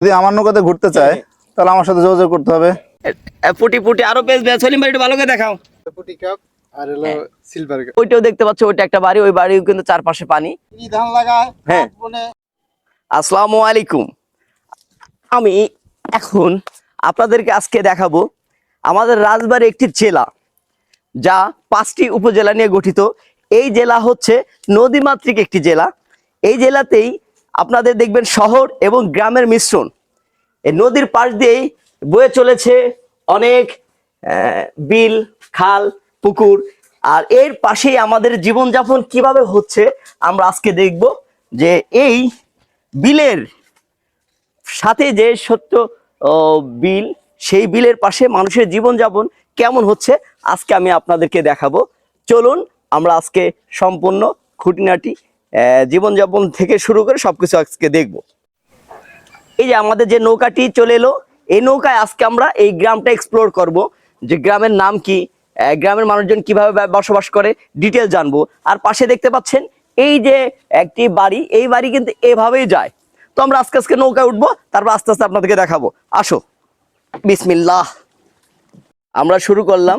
যদি আমার নৌকাতে ঘুরতে চায় তাহলে আমার সাথে যোগাযোগ করতে হবে। পুটি পুটি আরও বেশ বেশ। সলিম ভাই একটু ভালো করে দেখাও। পুটি কাপ আর হলো সিলভার কাপ ওইটাও দেখতে পাচ্ছ ওইটা একটা বাড়ি ওই বাড়িও কিন্তু চারপাশে পানি। ধান লাগায়? হ্যাঁ। বনে। আসসালামু আলাইকুম। আমি এখন আপনাদেরকে আজকে দেখাবো আমাদের রাজবাড়ী একটি জেলা যা পাঁচটি উপজেলা নিয়ে গঠিত। এই জেলা হচ্ছে নদীমাতৃক একটি জেলা। এই জেলাতেই আপনাদের দেখবেন শহর এবং গ্রামের মিশ্রণ। এই নদীর পাশ দিয়েই বয়ে চলেছে অনেক বিল, খাল, পুকুর। আর এর পাশেই আমাদের জীবনযাপন কীভাবে হচ্ছে আমরা আজকে দেখব যে এই বিলের সাথে যে সত্য বিল, সেই বিলের পাশে মানুষের জীবনযাপন কেমন হচ্ছে আজকে আমি আপনাদেরকে দেখাবো। চলুন আমরা আজকে সম্পূর্ণ খুঁটিনাটি জীবনযাপন থেকে শুরু করে সবকিছু আজকে দেখব। এই যে আমাদের যে নৌকাটি চলে এলো, এই নৌকায় আজকে আমরা এই গ্রামটা এক্সপ্লোর করব। যে গ্রামের নাম কি গ্রামের মানুষজন কীভাবে বসবাস করে ডিটেল জানব। আর পাশে দেখতে পাচ্ছেন, এই যে একটি বাড়ি, এই বাড়ি কিন্তু এভাবেই যায়। তো আমরা আজকে আজকে নৌকায় উঠবো, তারপর আস্তে আস্তে আপনাদেরকে দেখাবো। আসো। বিসমিল্লাহ। আমরা শুরু করলাম।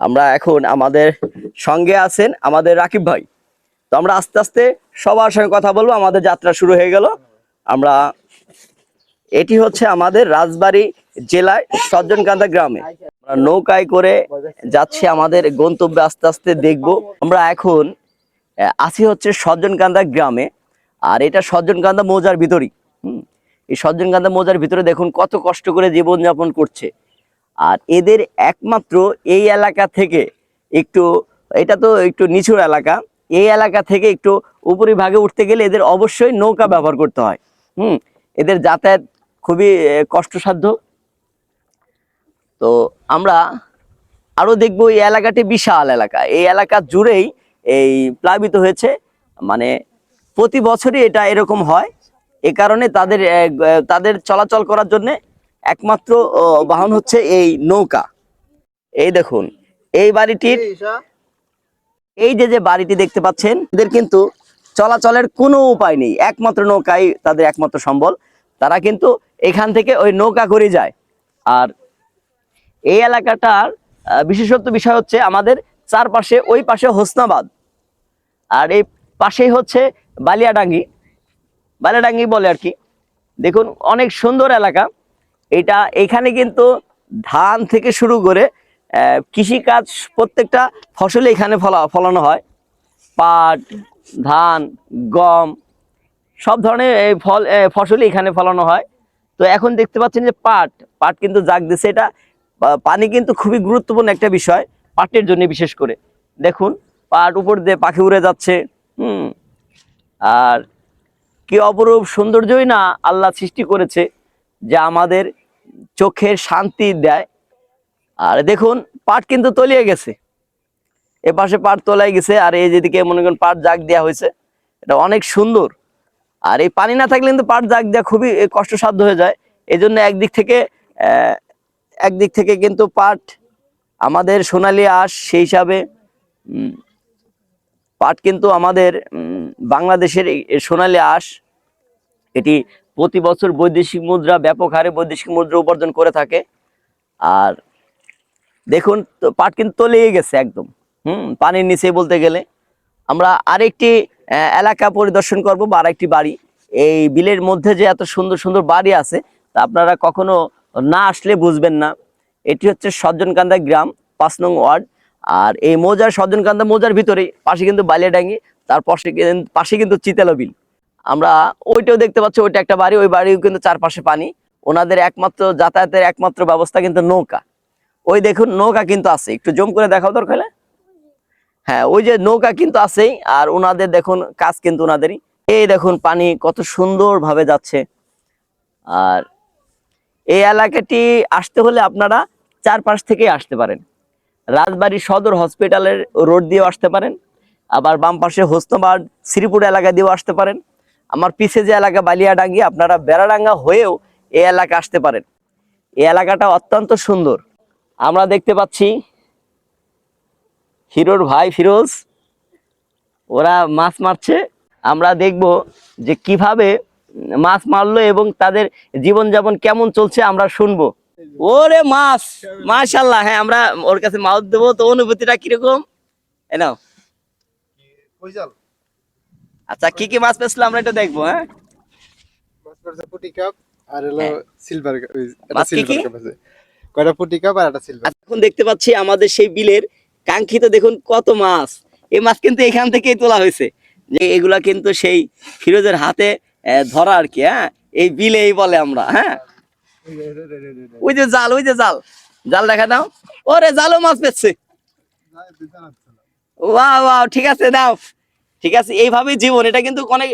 আমরা এখন আমাদের সঙ্গে আছেন আমাদের রাকিব ভাই। তো আমরা আস্তে আস্তে সবার সঙ্গে কথা বলব, আমাদের যাত্রা শুরু হয়ে গেল। আমরা, এটি হচ্ছে আমাদের রাজবাড়ী জেলায় সজ্জনকান্দা গ্রামে। আমরা নৌকায় করে যাচ্ছি, আমাদের গন্তব্যে আস্তে আস্তে দেখব। আমরা এখন আছি হচ্ছে সজ্জনকান্দা গ্রামে, আর এটা সজ্জনকান্দা মৌজার ভিতরই। হুম, এই সজ্জনকান্দা মৌজার ভিতরে দেখুন কত কষ্ট করে জীবনযাপন করছে। আর এদের একমাত্র এই এলাকা থেকে একটু, এটা তো একটু নিচুর এলাকা এই এলাকা থেকে একটু উপরিভাগে উঠতে গেলে এদের অবশ্যই নৌকা ব্যবহার করতে হয়। হুম, এদের যাতায়াত খুবই কষ্টসাধ্য। তো আমরা আরও দেখব এই এলাকাটি বিশাল এলাকা। এই এলাকা জুড়েই এই প্লাবিত হয়েছে। মানে প্রতি বছরই এটা এরকম হয়। এ কারণে তাদের তাদের চলাচল করার জন্য একমাত্র বাহন হচ্ছে এই নৌকা। এই দেখুন, এই বাড়িটির এই যে যে বাড়িটি দেখতে পাচ্ছেন, এদের কিন্তু চলাচলের কোনো উপায় নেই। একমাত্র নৌকাই তাদের একমাত্র সম্বল। তারা কিন্তু এখান থেকে ওই নৌকা করে যায়। আর এই এলাকাটার বিশেষত্ব বিষয় হচ্ছে আমাদের চারপাশে, ওই পাশে হোসনাবাদ। আর এই পাশেই হচ্ছে বালিয়াডাঙ্গি। বালিয়াডাঙ্গি বলে আর কি। দেখুন, অনেক সুন্দর এলাকা। এটা এখানে কিন্তু ধান থেকে শুরু করে কৃষিকাজ প্রত্যেকটা ফসলে এখানে ফলা, ফলানো হয়। পাট, ধান, গম, সব ধরনের ফল ফসলই এখানে ফলানো হয়। তো এখন দেখতে পাচ্ছেন যে পাট পাট কিন্তু জাগ দিছে। এটা পানি কিন্তু খুবই গুরুত্বপূর্ণ একটা বিষয়, পাটের জন্য বিশেষ করে। দেখুন, পাট উপর দিয়ে পাখি উড়ে যাচ্ছে, হুম। আর কি অপরূপ সৌন্দর্যই না আল্লাহ সৃষ্টি করেছে, যে আমাদের চোখের শান্তি দেয়। আর দেখুন, পাট কিন্তু তলিয়ে গেছে। এ পাশে পাট তোলাই গেছে, আর এই যেদিকে মনে করেন পাট জাগ দেওয়া হয়েছে, এটা অনেক সুন্দর। আর এই পানি না থাকলে কিন্তু পাট জাগ দেওয়া খুবই কষ্টসাধ্য হয়ে যায়। এই জন্য একদিক থেকে একদিক থেকে কিন্তু পাট আমাদের সোনালী আঁশ, সেই হিসাবে পাট কিন্তু আমাদের বাংলাদেশের সোনালী আঁশ, এটি প্রতি বছর বৈদেশিক মুদ্রা, ব্যাপক হারে বৈদেশিক মুদ্রা উপার্জন করে থাকে। আর দেখুন পাট কিন্তু তলিয়ে গেছে একদম। হুম, পানির নিচে বলতে গেলে। আমরা আরেকটি এলাকা পরিদর্শন করব বা আরেকটি বাড়ি। এই বিলের মধ্যে যে এত সুন্দর সুন্দর বাড়ি আছে, তা আপনারা কখনো না আসলে বুঝবেন না। এটি হচ্ছে সজ্জনকান্দা গ্রাম, পাঁচ নং ওয়ার্ড। আর এই মৌজার, সজ্জনকান্দা মৌজার ভিতরে পাশে কিন্তু বালিয়াডাঙ্গি তার পাশে পাশে কিন্তু চিতালো বিল। আমরা ওইটাও দেখতে পাচ্ছি, ওইটা একটা বাড়ি, ওই বাড়িও কিন্তু চারপাশে পানি। ওনাদের একমাত্র যাতায়াতের একমাত্র ব্যবস্থা কিন্তু নৌকা। ওই দেখুন নৌকা কিন্তু আছে, একটু জম করে দেখাও দরকার হ্যাঁ ওই যে নৌকা কিন্তু আছেই, আর ওনাদের দেখুন কাজ কিন্তু ওনাদেরই। এই দেখুন পানি কত সুন্দর ভাবে যাচ্ছে। আর এই এলাকাটি আসতে হলে আপনারা চারপাশ থেকে আসতে পারেন। রাজবাড়ী সদর হসপিটালের রোড দিয়েও আসতে পারেন। আবার বাম পাশে হোসনাবাদ শ্রীপুর এলাকা দিয়েও আসতে পারেন। আমার পিছে যে এলাকা বালিয়াডাঙ্গি, আপনারা বেড়াডাঙ্গা হয়েও এই এলাকা আসতে পারেন। এই এলাকাটা অত্যন্ত সুন্দর। আমরা দেখতে পাচ্ছি হিরোর ভাই ফিরোজ। ওরা মাছ মারছে। আমরা দেখব যে কীভাবে মাছ মারলো এবং তাদের জীবনযাপন কেমন চলছে আমরা শুনব। ওরে মাছ! মাশাল্লাহ হ্যাঁ আমরা ওর কাছে মাছ দেবো। তো অনুভূতিটা কীরকম? এ নাও। কইজাল আচ্ছা কি কি মাছ পেয়েছিল আমরা এটা দেখব হ্যাঁ? মাছ পড়ছে পুটি কাপ আর হলো হ্যাঁ। সিলভার কাপ কি কি? কয়টা পুটি কাপ আর একটা সিলভার এখন দেখতে পাচ্ছি আমাদের সেই বিলের কাঙ্ক্ষিত দেখুন কত মাছ। এই মাছ কিন্তু এখান থেকেই তোলা হয়েছে। যে এগুলা কিন্তু সেই ফিরোজের হাতে ধরা আর কি হ্যাঁ? এই বিলেই বলে আমরা হ্যাঁ? ওই যে জাল ওই যে জাল। জাল দেখা দাও। ওরে জালও মাছ পেচ্ছে ওয়াও ওয়াও ঠিক আছে দাও ঠিক আছে এইভাবেই জীবন। এটা কিন্তু অনেক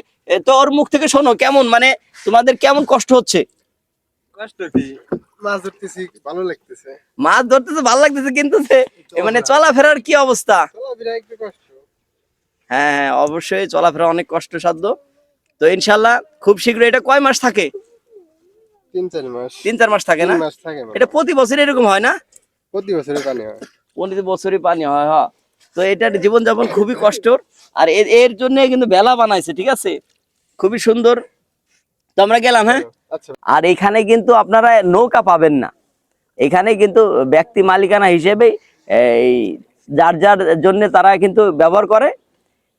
তোর মুখ থেকে শোনো কেমন মানে তোমাদের কেমন কষ্ট হচ্ছে? কষ্ট কি? মাছ ধরতেছি ভালো লাগতেছে। মাছ ধরতে ভালো লাগতেছে কিন্তু মানে চলাফেরার কি অবস্থা? চলাফেরা একটু কষ্ট। হ্যাঁ হ্যাঁ অবশ্যই চলাফেরা অনেক কষ্টসাধ্য। তো ইনশাল্লাহ খুব শীঘ্রই এটা কয় মাস থাকে? তিন চার মাস। তিন চার মাস থাকে না? এটা প্রতি বছর এরকম হয় না? প্রতি বছরে পানি হয়। প্রতি বছরই পানি হয় হ্যাঁ। তো এটার জীবনযাপন খুবই কষ্টর। আর এর জন্য কিন্তু বেলা বানাইছে ঠিক আছে? খুবই সুন্দর। তো আমরা গেলাম হ্যাঁ? আর এখানে কিন্তু আপনারা নৌকা পাবেন না। এখানে কিন্তু ব্যক্তি মালিকানা হিসেবে এই যার যার জন্য তারা কিন্তু ব্যবহার করে।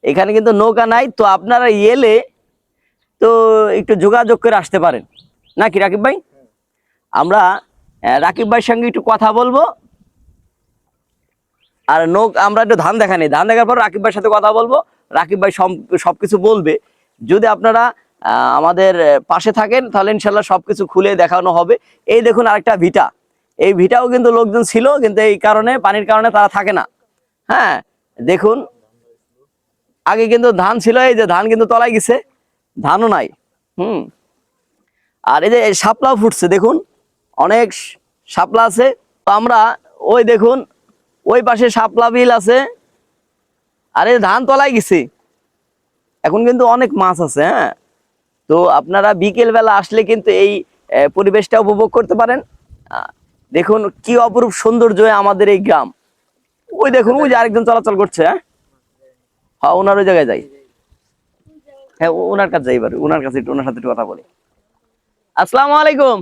এখানে কিন্তু নৌকা নাই, তো আপনারা এলে তো একটু যোগাযোগ করে আসতে পারেন। নাকি রাকিব ভাই? আমরা রাকিব ভাইয়ের সঙ্গে একটু কথা বলব। আর নৌক আমরা একটু ধান দেখা নেই ধান দেখার পর রাকিব ভাইয়ের সাথে কথা বলব। রাকিব ভাই সব- সবকিছু বলবে। যদি আপনারা আমাদের পাশে থাকেন, তাহলে ইনশাল্লাহ সবকিছু খুলে দেখানো হবে। এই দেখুন আরেকটা ভিটা। এই ভিটাও কিন্তু লোকজন ছিল, কিন্তু এই কারণে, পানির কারণে তারা থাকে না। হ্যাঁ দেখুন, আগে কিন্তু ধান ছিল, এই যে ধান কিন্তু তলায় গেছে, ধানও নাই। হুম। আর এই যে শাপলাও ফুটছে, দেখুন, অনেক শাপলা আছে। তো আমরা ওই দেখুন, ওই পাশে শাপলা বিল আছে। আর এই ধান তলায় গেছে। এখন কিন্তু অনেক মাছ আছে হ্যাঁ। তো আপনারা বিকেল বেলা আসলে কিন্তু এই পরিবেশটা উপভোগ করতে পারেন। দেখুন কি অপরূপ সৌন্দর্য আমাদের এই গ্রাম। ওই দেখুন, ওই যে আরেকজন চলাচল করছে হ্যাঁ? হ্যাঁ ওনার ওই জায়গায় যাই। হ্যাঁ ওনার কাছে যাই এবার, ওনার কাছে ওনার সাথে কথা বলি। আসসালামু আলাইকুম।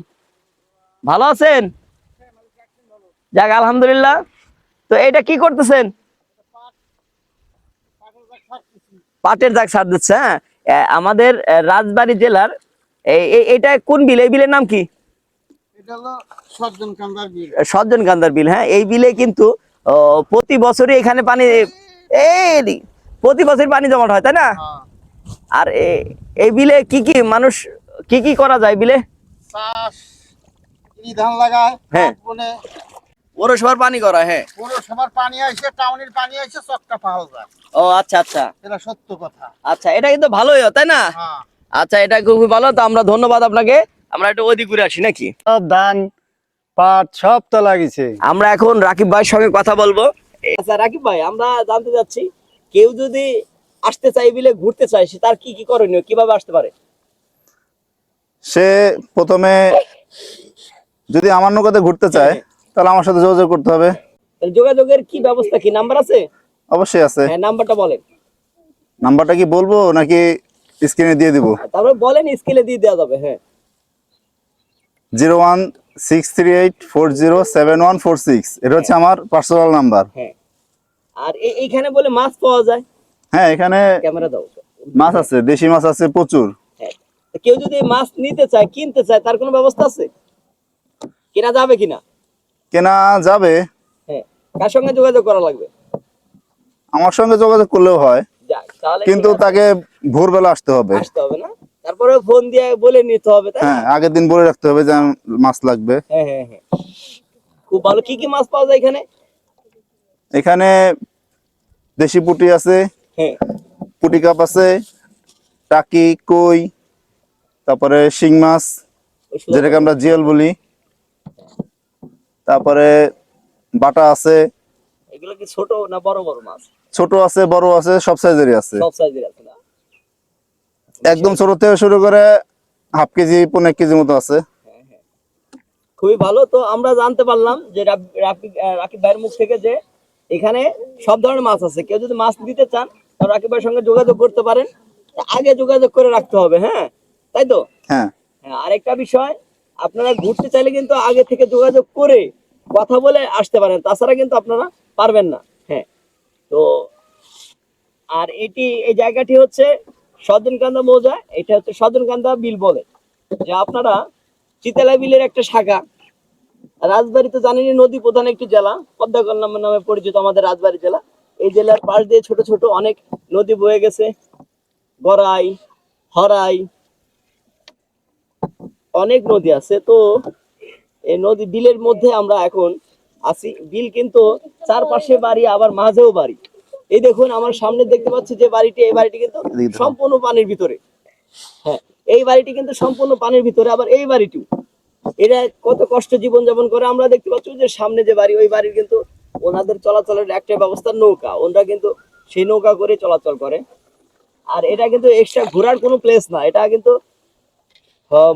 ভালো আছেন? যাক, আলহামদুলিল্লাহ। তো এটা কি করতেছেন? পাটের দাগ সার দিচ্ছে হ্যাঁ? আমাদের রাজবাড়ী জেলার এটা কোন বিল? এই বিলের নাম কি? সজ্জন কান্দার বিল। হ্যাঁ? এই বিলে কিন্তু প্রতি বছরই এখানে পানি এই প্রতি বছর পানি জমাট হয় তাই না? হ্যাঁ। আর এই বিলে কি কি মানুষ কি কি করা যায় বিলে? চাষ ধান লাগায় হ্যাঁ। পৌরসভার পানি করা হ্যাঁ। পৌরসভার পানি আইছে টাউনের পানি আইছে চকটা পাওয়া যায়। ও আচ্ছা আচ্ছা। এটা সত্য কথা। আচ্ছা এটা কিন্তু ভালোই হয়, তাই না? হ্যাঁ। আচ্ছা এটা খুবই ভালো তো আমরা ধন্যবাদ আপনাকে। আমরা একটু ওদিক ঘুরে আসি নাকি? সব ধান পাট সব তো লাগিছে। আমরা এখন রাকিব ভাইয়ের সঙ্গে কথা বলব। আচ্ছা রাকিব ভাই আমরা জানতে চাচ্ছি কেউ যদি আসতে চাই বিলে ঘুরতে চায় সে তার কি কি করণীয় কীভাবে আসতে পারে? সে প্রথমে যদি আমার নৌকাতে ঘুরতে চায় তাহলে আমার সাথে যোগাযোগ করতে হবে। যোগাযোগের কি ব্যবস্থা কি? নাম্বার আছে? অবশ্যই আছে। হ্যাঁ নাম্বারটা বলেন। নাম্বারটা কি বলব নাকি স্ক্রিনে দিয়ে দিব? তারপরে বলেন স্কেলে দিয়ে দেওয়া যাবে হ্যাঁ। Zero one six three eight four zero seven one four six. এটা হচ্ছে আমার পার্সোনাল নাম্বার হ্যাঁ। আর এই- এইখানে বলে মাছ পাওয়া যায়? হ্যাঁ এখানে ক্যামেরা দাও। মাছ আছে দেশি মাছ আছে প্রচুর। হ্যাঁ। কেউ যদি মাছ নিতে চায় কিনতে চায় তার কোনো ব্যবস্থা আছে? কেনা যাবে কিনা? কেনা যাবে? হ্যাঁ কার সঙ্গে যোগাযোগ করা লাগবে? আমার সঙ্গে যোগাযোগ করলেও হয় কিন্তু তাকে ভোরবেলা আসতে হবে। আসতে হবে না? তারপরে ফোন দিয়ে বলে নিতে হবে তাই হ্যাঁ আগের দিন বলে রাখতে হবে যে মাছ লাগবে। হ্যাঁ হ্যাঁ হ্যাঁ। খুব ভালো। কি কি মাছ পাওয়া যায় এখানে? এখানে দেশি পুটি আছে হ্যাঁ। পুটি কাপ আছে টাকি কই তারপরে শিং মাছ যেটাকে আমরা জিয়াল বলি। তারপরে বাটা আছে। এগুলো কি ছোট না বড় বড় মাছ? ছোট আছে বড় আছে সব সাইজেরই আছে। সব সাইজের আছে না? একদম ছোট থেকে শুরু করে হাফ কেজি পনেরো কেজি মতো আছে। খুবই ভালো। তো আমরা জানতে পারলাম যে রাকিব ভাইয়ের মুখ থেকে যে এখানে সব ধরনের মাছ আছে। কেউ যদি মাছ দিতে চান তাহলে রাকিব ভাইয়ের সঙ্গে যোগাযোগ করতে পারেন। আগে যোগাযোগ করে রাখতে হবে হ্যাঁ? তাই তো? হ্যাঁ। হ্যাঁ আরেকটা বিষয় আপনারা ঘুরতে চাইলে কিন্তু আগে থেকে যোগাযোগ করে কথা বলে আসতে পারেন। তাছাড়া কিন্তু আপনারা পারবেন না। হ্যাঁ। তো আর এটি, এই জায়গাটি হচ্ছে সদনকান্দা মৌজা। এটা হচ্ছে সদনকান্দা বিল বলে। যে আপনারা চিতালা বিলের একটা শাখা। রাজবাড়ি তো জানেনই, নদী প্রধান একটি জেলা। নামে নামে পরিচিত আমাদের রাজবাড়ি জেলা। এই জেলার পাশ দিয়ে ছোট ছোট অনেক নদী বয়ে গেছে। গড়াই, হরাই, অনেক নদী আছে। তো এই নদী বিলের মধ্যে আমরা এখন আছি। বিল কিন্তু চারপাশে বাড়ি আবার মাঝেও বাড়ি। এই দেখুন আমার সামনে দেখতে পাচ্ছি যে বাড়িটি এই বাড়িটি কিন্তু সম্পূর্ণ পানির ভিতরে। হ্যাঁ এই বাড়িটি কিন্তু সম্পূর্ণ পানির ভিতরে আবার এই বাড়িটিও। এরা কত কষ্ট জীবন যাপন করে আমরা দেখতে পাচ্ছি যে সামনে যে বাড়ি ওই বাড়ির কিন্তু ওনাদের চলাচলের একটা ব্যবস্থা নৌকা। ওনারা কিন্তু সেই নৌকা করে চলাচল করে। আর এটা কিন্তু এক্সট্রা ঘোরার কোনো প্লেস না। এটা কিন্তু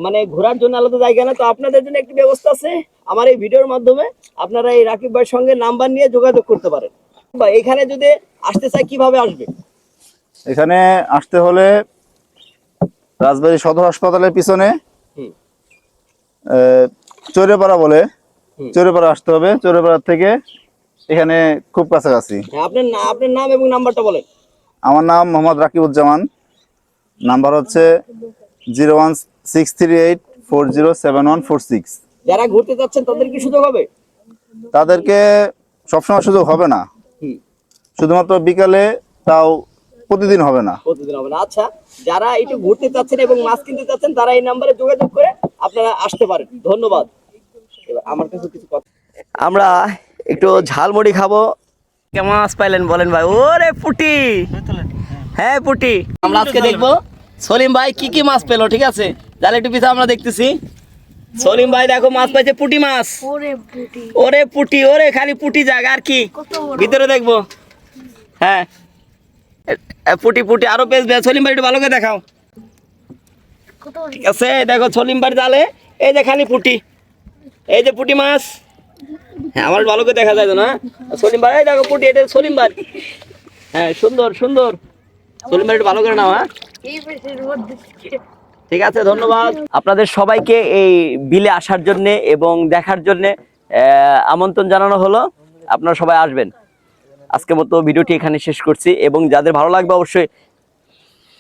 মানে ঘোরার জন্য আলাদা জায়গা না তো আপনাদের জন্য একটি ব্যবস্থা আছে। আমার এই ভিডিওর মাধ্যমে আপনারা এই রাকিব ভাইয়ের সঙ্গে নাম্বার নিয়ে যোগাযোগ করতে পারেন। বা এখানে যদি আসতে চাই কীভাবে আসবে? এখানে আসতে হলে রাজবাড়ী সদর হাসপাতালের পিছনে চৈরেপাড়া বলে। চৈরেপাড়া আসতে হবে। চৈরেপাড়া থেকে এখানে খুব কাছাকাছি। হ্যাঁ, আপনার আপনার নাম এবং নাম্বারটা বলেন। আমার নাম মোহাম্মদ রাকিবুজ্জামান। নাম্বার হচ্ছে zero one six three eight four zero seven one four six. যারা ঘুরতে যাচ্ছেন তাদের কি সুযোগ হবে? তাদেরকে সবসময় সুযোগ হবে না। শুধুমাত্র বিকালে তাও প্রতিদিন হবে না। প্রতিদিন হবে না। আচ্ছা যারা একটু ঘুরতে চাচ্ছেন এবং মাছ কিনতে চাচ্ছেন তারা এই নাম্বারে যোগাযোগ করে আপনারা আসতে পারেন। ধন্যবাদ। আমার কাছে কিছু কথা। আমরা একটু ঝালমুড়ি খাব। কেমন মাছ পাইলেন বলেন ভাই। ওরে পুটি। হ্যাঁ পুটি। আমরা আজকে দেখব। সলিম ভাই কি কি মাছ পেল ঠিক আছে? একটু পিছা আমরা দেখতেছি। সলিম ভাই দেখো মাছ পাইছে পুটি মাছ। ওরে পুটি। ওরে খালি পুটি জায়গা আর কি? ভিতরে দেখব। হ্যাঁ। পুটি পুটি আরও বেশ বেশ সলিম ভাই একটু ভালো করে দেখাও। ঠিক আছে দেখো সলিম ভাই জালে এই যে খালি পুটি। এই যে পুটি মাছ। হ্যাঁ আমার ভালো করে দেখা যায় না? সলিম ভাই এই দেখো পুটি এটা সলিম ভাই। হ্যাঁ সুন্দর সুন্দর। সলিম ভাই একটু ভালো করে নাও হ্যাঁ। ঠিক আছে, ধন্যবাদ। আপনাদের সবাইকে এই বিলে আসার জন্য এবং দেখার জন্য আমন্ত্রণ জানানো হলো। আপনারা সবাই আসবেন। আজকের মতো ভিডিওটি এখানে শেষ করছি এবং যাদের ভালো লাগবে অবশ্যই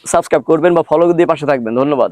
সাবস্ক্রাইব করবেন বা ফলো দিয়ে পাশে থাকবেন। ধন্যবাদ।